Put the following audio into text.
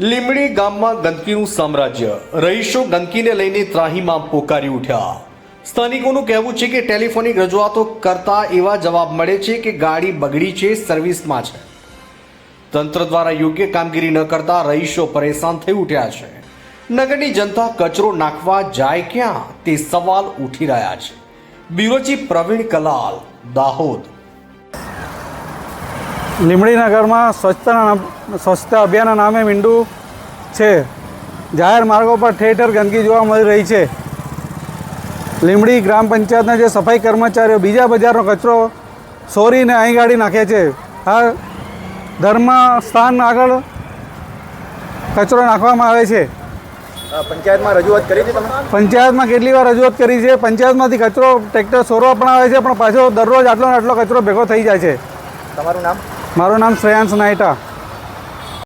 લીમડી ગામમાં ગંદકીનું સામ્રાજ્ય. રહીશો ગંદકીને લઈને ત્રાહીમાં પોકારી ઉઠ્યા. સ્થાનિકોનું કહેવું છે કે ટેલિફોનિક રજૂઆતો કરતા એવા જવાબ મળે છે કે ગાડી બગડી છે, સર્વિસમાં છે. તંત્ર દ્વારા યોગ્ય કામગીરી ન કરતા રહીશો પરેશાન થઈ ઉઠ્યા છે. નગરની જનતા કચરો નાખવા જાય ક્યાં? તે સવાલ ઉઠી રહ્યા છે. Bureau chief Pravin Kalal, Dahod. Limdi નગરમાં સ્વચ્છતાના સ્વચ્છતા અભિયાનના નામે મીંડું છે. જાહેર માર્ગો પર ઠેર ઠેર ગંદકી જોવા મળી રહી છે. લીમડી ગ્રામ પંચાયતના જે સફાઈ કર્મચારીઓ બીજા બજારનો કચરો સોરીને અહીં ગાડી નાખે છે. આ ધર્મ સ્થાન આગળ કચરો નાખવામાં આવે છે. પંચાયતમાં રજૂઆત કરી છે તમે? પંચાયતમાં કેટલી વાર રજૂઆત કરી છે? પંચાયતમાંથી કચરો ટ્રેક્ટર સોરવા પણ આવે છે પણ પાછો દરરોજ આટલો ને આટલો કચરો ભેગો થઈ જાય છે. તમારું નામ? મારું નામ શ્રેયાંશ નાયટા.